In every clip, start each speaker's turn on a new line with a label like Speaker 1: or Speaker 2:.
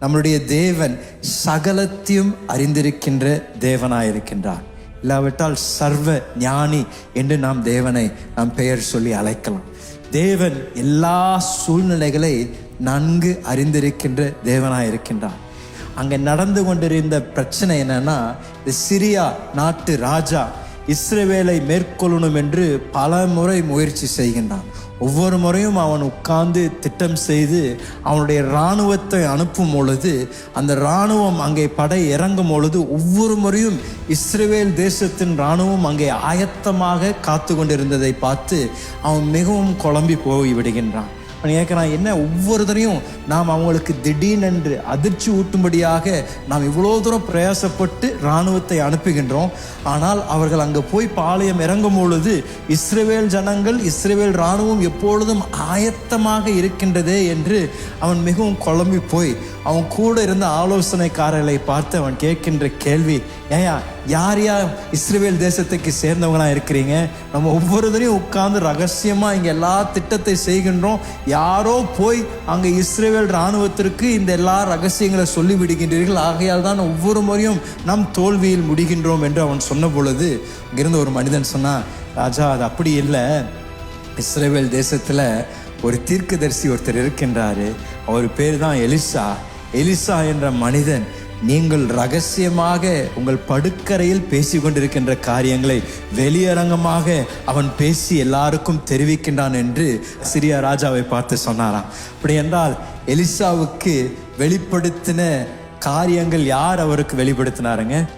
Speaker 1: நம்மளுடைய தேவன் சகலத்தையும் அறிந்திருக்கின்ற தேவனாயிருக்கின்றார். இல்லாவிட்டால் சர்வ ஞானி என்று நாம் தேவனை நாம் பெயர் சொல்லி அழைக்கலாம். தேவன் எல்லா சூழ்நிலைகளை நன்கு அறிந்திருக்கின்ற தேவனாயிருக்கின்றார். அங்கே நடந்து கொண்டிருந்த பிரச்சனை என்னன்னா இந்த சிரியா நாட்டு ராஜா இஸ்ரவேலை மேற்கொள்ளணும் என்று பல முறை முயற்சி செய்கின்றான். ஒவ்வொரு முறையும் அவன் உட்கார்ந்து திட்டம் செய்து அவனுடைய இராணுவத்தை அனுப்பும் பொழுது அந்த இராணுவம் அங்கே படை இறங்கும் பொழுது ஒவ்வொரு முறையும் இஸ்ரவேல் தேசத்தின் இராணுவம் அங்கே ஆயத்தமாக காத்து கொண்டிருந்ததை பார்த்து அவன் மிகவும் குழம்பி போய் விடுகின்றான். கேட்குறான் என்ன ஒவ்வொருத்தரையும் நாம் அவங்களுக்கு திடீரென்று அதிர்ச்சி ஊட்டும்படியாக நாம் இவ்வளோ தூரம் பிரயாசப்பட்டு இராணுவத்தை அனுப்புகின்றோம். ஆனால் அவர்கள் அங்கே போய் பாளையம் இறங்கும் பொழுது இஸ்ரேவேல் ஜனங்கள் இஸ்ரேவேல் இராணுவம் எப்பொழுதும் ஆயத்தமாக இருக்கின்றதே என்று அவன் மிகவும் குழம்பி போய் அவன் கூட இருந்த ஆலோசனைக்காரர்களை பார்த்து அவன் கேட்கின்ற கேள்வி ஏயா யார் யார் இஸ்ரேல் தேசத்துக்கு சேர்ந்தவங்களாக இருக்கிறீங்க? நம்ம ஒவ்வொருத்தரையும் உட்கார்ந்து ரகசியமாக இங்கே எல்லா திட்டத்தை செய்கின்றோம். யாரோ போய் அங்கே இஸ்ரேல் இராணுவத்திற்கு இந்த எல்லா ரகசியங்களை சொல்லி விடுகின்றீர்கள் ஆகையால் தான் ஒவ்வொரு முறையும் நம் தோல்வியில் முடிகின்றோம் என்று அவன் சொன்ன பொழுது இங்கிருந்து ஒரு மனிதன் சொன்னான் ராஜா அது அப்படி இல்லை. இஸ்ரேல் தேசத்தில் ஒரு தீர்க்கதரிசி ஒருத்தர் இருக்கின்றாரு. அவர் பேர் தான் எலிசா. எலிசா என்ற மனிதன் நீங்கள் ரகசியமாக உங்கள் படுக்கரையில் பேசி கொண்டிருக்கின்ற காரியங்களை வெளியரங்கமாக அவன் பேசி எல்லாருக்கும் தெரிவிக்கின்றான் என்று சிரியா ராஜாவை பார்த்து சொன்னாராம். அப்படி என்றால் எலிசாவுக்கு வெளிப்படுத்தின காரியங்கள் யார் அவருக்கு வெளிப்படுத்தினாருங்க?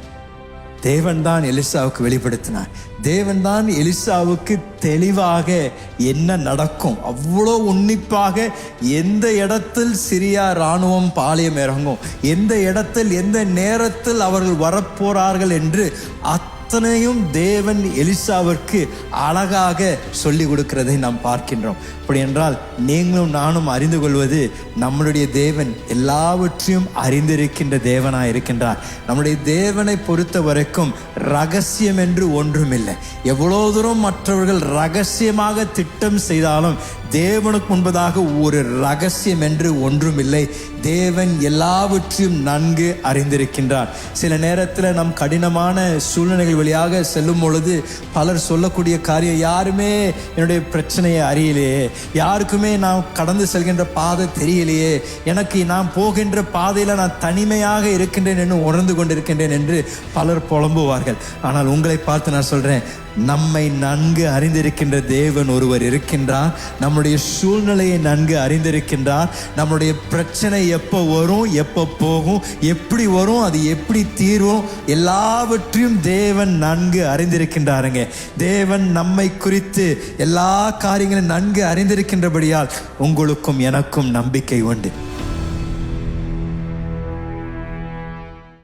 Speaker 1: தேவன் தான் எலிசாவுக்கு வெளிப்படுத்தினார். தேவன் தான் எலிசாவுக்கு தெளிவாக என்ன நடக்கும். அவ்வளோ உன்னிப்பாக எந்த இடத்தில் சிரியா இராணுவம் பாளையம் இறங்கும் எந்த இடத்தில் எந்த நேரத்தில் அவர்கள் வரப்போறார்கள் என்று அத் அத்தனையும் தேவன் எலிசாவிற்கு அழகாக சொல்லி கொடுக்கிறதை நாம் பார்க்கின்றோம். அப்படி என்றால் நீங்களும் நானும் அறிந்து கொள்வது நம்மளுடைய தேவன் எல்லாவற்றையும் அறிந்திருக்கின்ற தேவனாக இருக்கின்றார். நம்முடைய தேவனை பொறுத்த வரைக்கும் ரகசியம் என்று ஒன்றுமில்லை. எவ்வளோ தூரம் மற்றவர்கள் ரகசியமாக திட்டம் செய்தாலும் தேவனுக்கு முன்பதாக ஒரு ரகசியம் என்று ஒன்றுமில்லை. தேவன் எல்லாவற்றையும் நன்கு அறிந்திருக்கின்றார். சில நேரத்தில் நம் கடினமான சூழ்நிலைகள் வழியாக செல்லும் பொழுது பலர் சொல்லக்கூடிய காரியம் யாருமே என்னுடைய பிரச்சனையை அறியலையே. யாருக்குமே நான் கடந்து செல்கின்ற பாதை தெரியலையே. எனக்கு நான் போகின்ற பாதையில் நான் தனிமையாக இருக்கின்றேன் என்று உணர்ந்து கொண்டிருக்கின்றேன் என்று பலர் புலம்புவார்கள். ஆனால் உங்களை பார்த்து நான் சொல்கிறேன் நம்மை நன்கு அறிந்திருக்கின்ற தேவன் ஒருவர் இருக்கின்றார். நம்முடைய சூழ்நிலையை நன்கு அறிந்திருக்கின்றார். நம்முடைய பிரச்சனை எப்போ வரும் எப்போ போகும் எப்படி வரும் அது எப்படி தீரும் எல்லாவற்றையும் தேவன் நன்கு அறிந்திருக்கின்றாருங்க. தேவன் நம்மை குறித்து எல்லா காரியங்களும் நன்கு அறிந்திருக்கின்றபடியால் உங்களுக்கும் எனக்கும் நம்பிக்கை உண்டு.